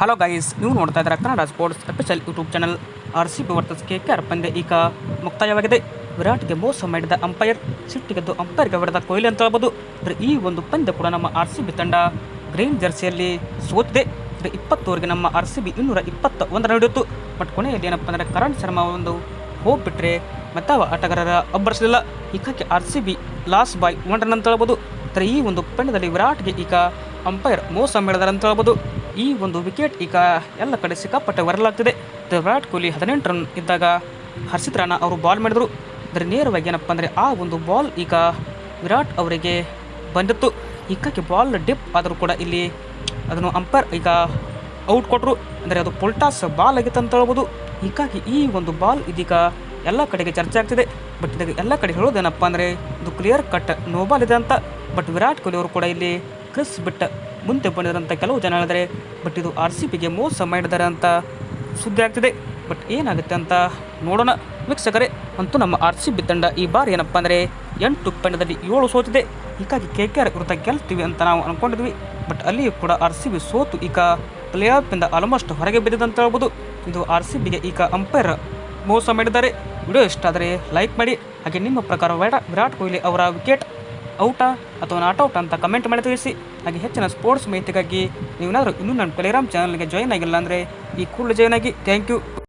Hello guys ನೀವು ನೋಡ್ತಾ ಇದ್ದೀರಾ Kannada sports special YouTube channel R C B versus K K R ಪಂದ್ಯ ಈಗ ಮುಕ್ತಾಯವಾಗಿದೆ. ವಿರಾಟ್ಗೆ ಮೋಸ ಮಾಡಿದ ಅಂಪೈರ್ ಸಿಟ್ಟಿಗೆದ್ದು ಅಂಪೈರ್ಗೆ ಹೊಡೆದ ಕೊಹ್ಲಿ ಅಂತ ಹೇಳ್ಬೋದು. ಈ ಒಂದು ಪಂದ್ಯ ಕೂಡ ನಮ್ಮ ಆರ್ ಸಿ ಬಿ ತಂಡ ಗ್ರೀನ್ ಜರ್ಸಿಯಲ್ಲಿ ಸೋತಿದೆ. ಅಂದರೆ ಇಪ್ಪತ್ತೋರಿಗೆ ನಮ್ಮ ಆರ್ ಸಿ ಬಿ ಇನ್ನೂರ ಇಪ್ಪತ್ತ ಒಂದರ ನಡೆಯಿತು. ಬಟ್ ಕೊನೆಯಲ್ಲಿ ಏನಪ್ಪ ಅಂದರೆ ಕರಣ್ ಶರ್ಮಾ ಒಂದು ಹೋಗ್ಬಿಟ್ರೆ ಮತ್ತಾವ ಆಟಗಾರರ ಅಬ್ಬರಿಸಲಿಲ್ಲ. ಹೀಗಾಗಿ ಆರ್ ಸಿ ಬಿ ಲಾಸ್ ಬಾಯ್ ಅಂತ ಹೇಳ್ಬೋದು. ಆದರೆ ಈ ಒಂದು ಪಂದ್ಯದಲ್ಲಿ ವಿರಾಟ್ಗೆ ಈಗ ಅಂಪೈರ್ ಮೋಸ ಮಾಡಿದಾರೆ ಅಂತ ಹೇಳ್ಬೋದು. ಈ ಒಂದು ವಿಕೆಟ್ ಈಗ ಎಲ್ಲ ಕಡೆ ಸಿಕ್ಕಾಪಟ್ಟೆ ವರಲಾಗ್ತಿದೆ ದ ವಿರಾಟ್ ಕೊಹ್ಲಿ ಹದಿನೆಂಟು ರನ್ ಇದ್ದಾಗ ಹರ್ಷಿತ್ ರಾಣ ಅವರು ಬಾಲ್ ಮಾಡಿದರು. ಅಂದರೆ ನೇರವಾಗಿ ಏನಪ್ಪ ಅಂದರೆ ಆ ಒಂದು ಬಾಲ್ ಈಗ ವಿರಾಟ್ ಅವರಿಗೆ ಬಂದಿತ್ತು. ಇಕ್ಕಕ್ಕೆ ಬಾಲ್ ಡಿಪ್ ಆದರೂ ಕೂಡ ಇಲ್ಲಿ ಅದನ್ನು ಅಂಪೈರ್ ಈಗ ಔಟ್ ಕೊಟ್ಟರು ಅಂದರೆ ಅದು ಪೊಲ್ಟಾಸ್ ಬಾಲ್ ಆಗಿತ್ತು ಅಂತ ಹೇಳ್ಬೋದು. ಹೀಗಾಗಿ ಈ ಒಂದು ಬಾಲ್ ಇದೀಗ ಎಲ್ಲ ಕಡೆಗೆ ಚರ್ಚೆ ಆಗ್ತಿದೆ. ಬಟ್ ಇದಕ್ಕೆ ಎಲ್ಲ ಕಡೆ ಹೇಳೋದೇನಪ್ಪ ಅಂದರೆ ಇದು ಕ್ಲಿಯರ್ ಕಟ್ ನೋ ಬಾಲ್ ಇದೆ ಅಂತ. ಬಟ್ ವಿರಾಟ್ ಕೊಹ್ಲಿ ಅವರು ಕೂಡ ಇಲ್ಲಿ ಕ್ರಿಸ್ ಬಿಟ್ಟ ಮುಂದೆ ಬಂದಿರಂತ ಕೆಲವು ಜನ ಹೇಳಿದರೆ, ಬಟ್ ಇದು ಆರ್ ಸಿ ಬಿಗೆ ಮೋಸ ಮಾಡಿದ್ದಾರೆ ಅಂತ ಸುದ್ದಿ ಆಗ್ತಿದೆ. ಬಟ್ ಏನಾಗುತ್ತೆ ಅಂತ ನೋಡೋಣ. ವೀಕ್ಷಕರೇ, ಅಂತೂ ನಮ್ಮ ಆರ್ ಸಿ ಬಿ ತಂಡ ಈ ಬಾರಿ ಏನಪ್ಪ ಅಂದರೆ ಎಂಟು ಪಂದ್ಯದಲ್ಲಿ ಏಳು ಸೋತಿದೆ. ಹೀಗಾಗಿ ಕೆ ಕೆ ಆರ್ ವಿರುದ್ಧ ಗೆಲ್ತೀವಿ ಅಂತ ನಾವು ಅಂದ್ಕೊಂಡಿದ್ವಿ ಬಟ್ ಅಲ್ಲಿಯೂ ಕೂಡ ಆರ್ ಸಿ ಬಿ ಸೋತು. ಈಗ ಪ್ಲೇ ಆಫಿಂದ ಆಲ್ಮೋಸ್ಟ್ ಹೊರಗೆ ಬಿದ್ದಿದೆ ಅಂತ ಹೇಳ್ಬೋದು. ಇದು ಆರ್ ಸಿ ಬಿಗೆ ಈಗ ಅಂಪೈರ್ ಮೋಸ ಮಾಡಿದ್ದಾರೆ. ವಿಡಿಯೋ ಇಷ್ಟ ಆದರೆ ಲೈಕ್ ಮಾಡಿ. ಹಾಗೆ ನಿಮ್ಮ ಪ್ರಕಾರ ವಿರಾ- ವಿರಾಟ್ ಕೊಹ್ಲಿ ಅವರ ವಿಕೆಟ್ ಔಟಾ ಅಥವಾ ನಾಟ್ ಔಟ್ ಅಂತ ಕಮೆಂಟ್ ಮಾಡಿ ತಿಳಿಸಿ. ಹಾಗೆ ಹೆಚ್ಚಿನ ಸ್ಪೋರ್ಟ್ಸ್ ಮಾಹಿತಿಗಾಗಿ ನೀವೇನಾದರೂ ಇನ್ನೂ ನನ್ನ ಟೆಲಿಗ್ರಾಮ್ ಚಾನಲ್ಗೆ ಜಾಯ್ನ್ ಆಗಿಲ್ಲ ಅಂದರೆ ಈ ಕೂಡಲೇ ಜಾಯ್ನ್ ಆಗಿ. Thank you